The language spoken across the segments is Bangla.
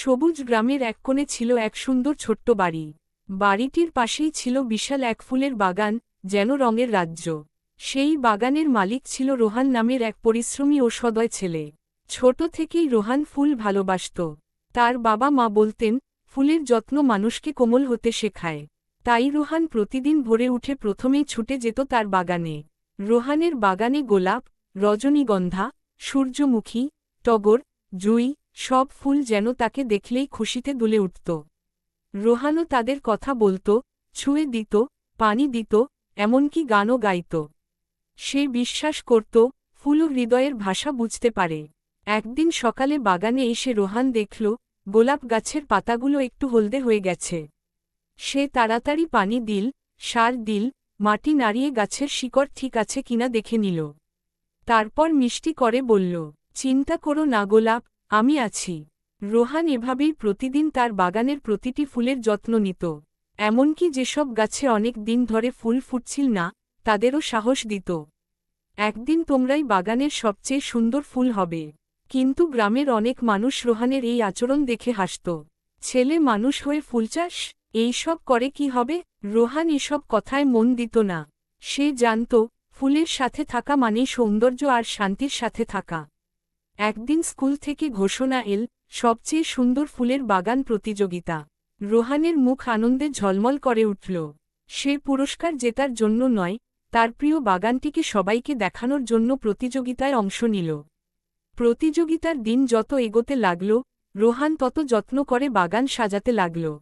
সবুজ গ্রামের এক কোণে ছিল এক সুন্দর ছোট্ট বাড়ি। বাড়িটির পাশেই ছিল বিশাল এক ফুলের বাগান, যেন রঙের রাজ্য। সেই বাগানের মালিক ছিল রোহান নামের এক পরিশ্রমী ও সদয় ছেলে। ছোট থেকেই রোহান ফুল ভালোবাসত। তার বাবা মা বলতেন, ফুলের যত্ন মানুষকে কোমল হতে শেখায়। তাই রোহান প্রতিদিন ভোরে উঠে প্রথমেই ছুটে যেত তার বাগানে। রোহানের বাগানে গোলাপ, রজনীগন্ধা, সূর্যমুখী, টগর, জুই সব ফুল যেন তাকে দেখলেই খুশিতে দুলে উঠত। রোহানও তাদের কথা বলত, ছুঁয়ে দিত, পানি দিত, এমনকি গানও গাইত। সে বিশ্বাস করত, ফুলও হৃদয়ের ভাষা বুঝতে পারে। একদিন সকালে বাগানে এসে রোহান দেখল, গোলাপ গাছের পাতাগুলো একটু হলদে হয়ে গেছে। সে তাড়াতাড়ি পানি দিল, সার দিল, মাটি নাড়িয়ে গাছের শিকড় ঠিক আছে কিনা দেখে নিল। তারপর মিষ্টি করে বলল, চিন্তা করো না গোলাপ আমি আছি। রোহান এভাবেই প্রতিদিন তার বাগানের প্রতিটি ফুলের যত্ন নিত। এমনকি যেসব গাছে অনেক দিন ধরে ফুল ফুটছিল না, তাদেরও সাহস দিত। একদিন তোমরাই বাগানের সবচেয়ে সুন্দর ফুল হবে। কিন্তু গ্রামের অনেক মানুষ রোহানের এই আচরণ দেখে হাসত। ছেলে মানুষ হয়ে ফুল চাষ এইসব করে কি হবে? রোহান এসব কথায় মন দিত না। সে জানত, ফুলের সাথে থাকা মানেই সৌন্দর্য আর শান্তির সাথে থাকা। একদিন স্কুল থেকে ঘোষণা এল, সবচেয়ে সুন্দর ফুলের বাগান প্রতিযোগিতা। রোহানের মুখ আনন্দে ঝলমল করে উঠল। সে পুরস্কার জেতার জন্য নয়, তার প্রিয় বাগানটিকে সবাইকে দেখানোর জন্য প্রতিযোগিতায় অংশ নিল। প্রতিযোগিতার দিন যত এগোতে লাগল, রোহান তত যত্ন করে বাগান সাজাতে লাগল।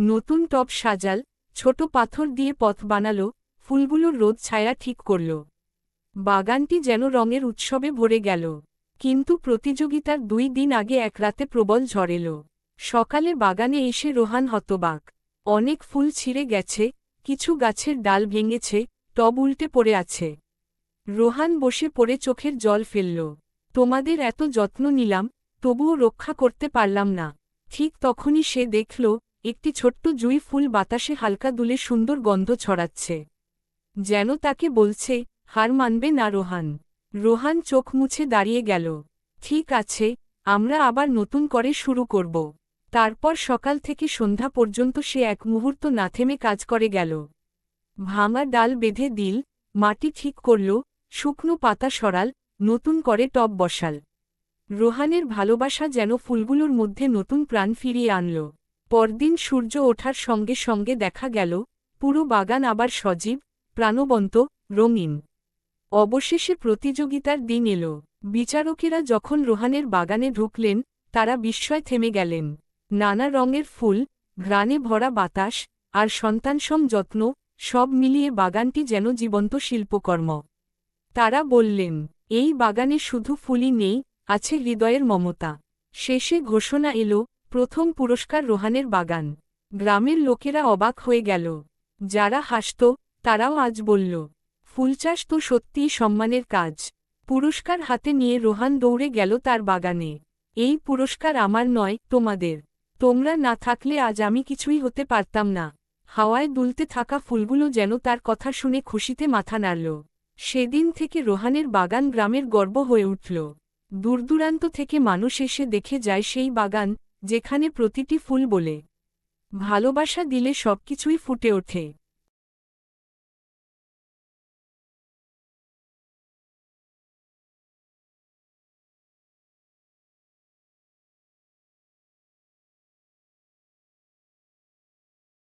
নতুন টব সাজাল, ছোট পাথর দিয়ে পথ বানাল, ফুলগুলোর রোদ ছায়া ঠিক করল। বাগানটি যেন রঙের উৎসবে ভরে গেল। কিন্তু প্রতিযোগিতার দুই দিন আগে এক রাতে প্রবল ঝড় এলো। সকালে বাগানে এসে রোহান হতবাক। অনেক ফুল ছিঁড়ে গেছে, কিছু গাছের ডাল ভেঙেছে, টব উল্টে পড়ে আছে। রোহান বসে পড়ে চোখের জল ফেলল। তোমাদের এত যত্ন নিলাম, তবুও রক্ষা করতে পারলাম না। ঠিক তখনই সে দেখল, একটি ছোট্ট জুই ফুল বাতাসে হালকা দুলে সুন্দর গন্ধ ছড়াচ্ছে। যেন তাকে বলছে, হার মানবে না রোহান। রোহান চোখ মুছে দাঁড়িয়ে গেল। ঠিক আছে, আমরা আবার নতুন করে শুরু করব। তারপর সকাল থেকে সন্ধ্যা পর্যন্ত সে এক মুহূর্ত না থেমে কাজ করে গেল। ভাঙা ডাল বেঁধে দিল, মাটি ঠিক করল, শুকনো পাতা সরাল, নতুন করে টব বসাল। রোহানের ভালোবাসা যেন ফুলগুলোর মধ্যে নতুন প্রাণ ফিরিয়ে আনল। পরদিন সূর্য ওঠার সঙ্গে সঙ্গে দেখা গেল, পুরো বাগান আবার সজীব, প্রাণবন্ত, রঙিন। অবশেষে প্রতিযোগিতার দিন এল। বিচারকেরা যখন রোহানের বাগানে ঢুকলেন, তারা বিস্ময় থেমে গেলেন। নানা রঙের ফুল, ঘ্রাণে ভরা বাতাস আর সন্তানসম যত্ন, সব মিলিয়ে বাগানটি যেন জীবন্ত শিল্পকর্ম। তারা বললেন, এই বাগানে শুধু ফুলই নেই, আছে হৃদয়ের মমতা। শেষে ঘোষণা এল, প্রথম পুরস্কার রোহানের বাগান। গ্রামের লোকেরা অবাক হয়ে গেল। যারা হাসত, তারাও আজ বলল ফুলচাষ তো সত্যিই সম্মানের কাজ। পুরস্কার হাতে নিয়ে রোহান দৌড়ে গেল তার বাগানে। এই পুরস্কার আমার নয়, তোমাদের। তোমরা না থাকলে আজ আমি কিছুই হতে পারতাম না। হাওয়ায় দুলতে থাকা ফুলগুলো যেন তার কথা শুনে খুশিতে মাথা নাড়ল। সেদিন থেকে রোহানের বাগান গ্রামের গর্ব হয়ে উঠল। দূরদূরান্ত থেকে মানুষ এসে দেখে যায় সেই বাগান, যেখানে প্রতিটি ফুল বলে। ভালোবাসা দিলে সবকিছুই ফুটে ওঠে।